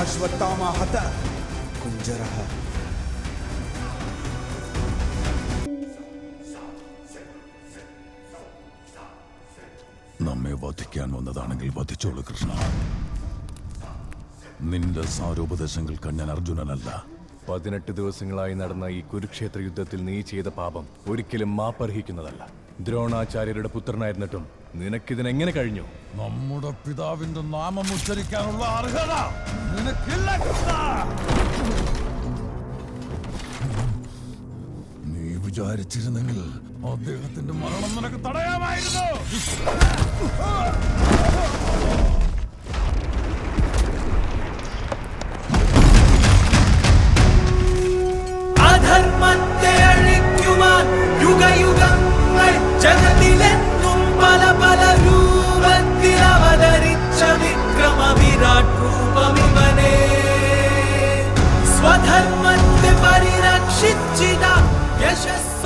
അശ്വത്ഥാമ ഹത കുഞ്ചരഹ നമ്മെ വധിക്കാൻ വന്നതാണെങ്കിൽ വധിച്ചോളൂ കൃഷ്ണ. നിന്റെ സാരോപദേശങ്ങൾ കണ്ണൻ അർജുനനല്ല. പതിനെട്ട് ദിവസങ്ങളായി നടന്ന ഈ കുരുക്ഷേത്ര യുദ്ധത്തിൽ നീ ചെയ്ത പാപം ഒരിക്കലും മാപ്പർഹിക്കുന്നതല്ല. ദ്രോണാചാര്യരുടെ പുത്രനായിരുന്നിട്ടും നിനക്കിതിനെങ്ങനെ കഴിഞ്ഞു? നമ്മുടെ പിതാവിന്റെ നാമം ഉച്ചരിക്കാനുള്ള അർഹത നിനക്കില്ല നീ വിചാരിച്ചിരുന്നെങ്കിൽ അദ്ദേഹത്തിന്റെ മരണം നിനക്ക് തടയാമായിരുന്നു.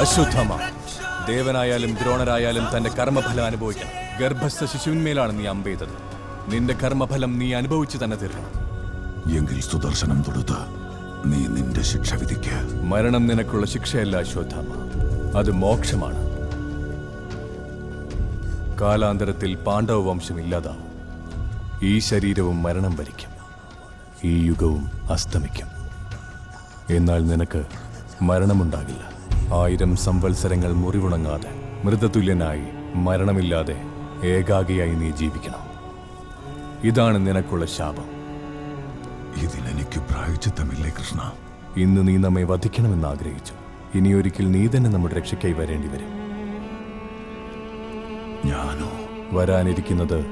അശ്വത്ഥമ ദേവനായാലും ദ്രോണരായാലും തന്റെ കർമ്മഫലം അനുഭവിക്കണം. ഗർഭസ്ഥ ശിശുവിന്മേലാണ് നീ അമ്പെയ്തത് നിന്റെ കർമ്മഫലം നീ അനുഭവിച്ചു തന്നെ തീർക്കണം എങ്കിൽ സുദർശനം തൊടുത്ത് നീ നിന്റെ ശിക്ഷ വിധിക്ക്. മരണം നിനക്കുള്ള ശിക്ഷയല്ല അശ്വത്ഥാമ അത് മോക്ഷമാണ്. കാലാന്തരത്തിൽ പാണ്ഡവ വംശം ഇല്ലാതാവും. ഈ ശരീരവും മരണം വരിക്കും. ഈ യുഗവും അസ്തമിക്കും. എന്നാൽ നിനക്ക് മരണമുണ്ടാകില്ല. ആയിരം സംവത്സരങ്ങൾ മുറിവുണങ്ങാതെ മൃതതുല്യനായി മരണമില്ലാതെ ഏകാഗിയായി നീ ജീവിക്കണം. ഇതാണ് നിനക്കുള്ള ശാപം. ഇതിലെനിക്ക് പ്രായച്ചിത്തമില്ലേ കൃഷ്ണ? ഇന്ന് നീ നമ്മെ വധിക്കണമെന്ന് ആഗ്രഹിച്ചു. ഇനി ഒരിക്കൽ നീ തന്നെ നമ്മുടെ രക്ഷയ്ക്കായി വരേണ്ടി വരും. ഞാനോ? വരാനിരിക്കുന്നത്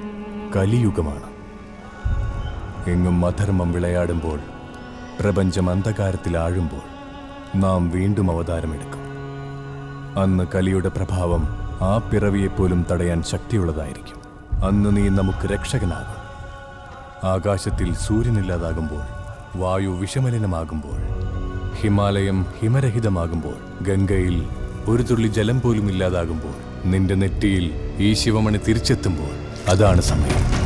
കലിയുഗമാണ്. എങ്ങും അധർമ്മം വിളയാടുമ്പോൾ പ്രപഞ്ചം അന്ധകാരത്തിലാഴുമ്പോൾ നാം വീണ്ടും അവതാരമെടുക്കും. അന്ന് കലിയുടെ പ്രഭാവം ആ പിറവിയെപ്പോലും തടയാൻ ശക്തിയുള്ളതായിരിക്കും. അന്ന് നീ നമുക്ക് രക്ഷകനാകും. ആകാശത്തിൽ സൂര്യനില്ലാതാകുമ്പോൾ വായു വിഷമലിനമാകുമ്പോൾ ഹിമാലയം ഹിമരഹിതമാകുമ്പോൾ ഗംഗയിൽ ഒരു തുള്ളി ജലം പോലും ഇല്ലാതാകുമ്പോൾ നിന്റെ നെറ്റിയിൽ ഈ ശിവമണി തിരിച്ചെത്തുമ്പോൾ അതാണ് സമയം.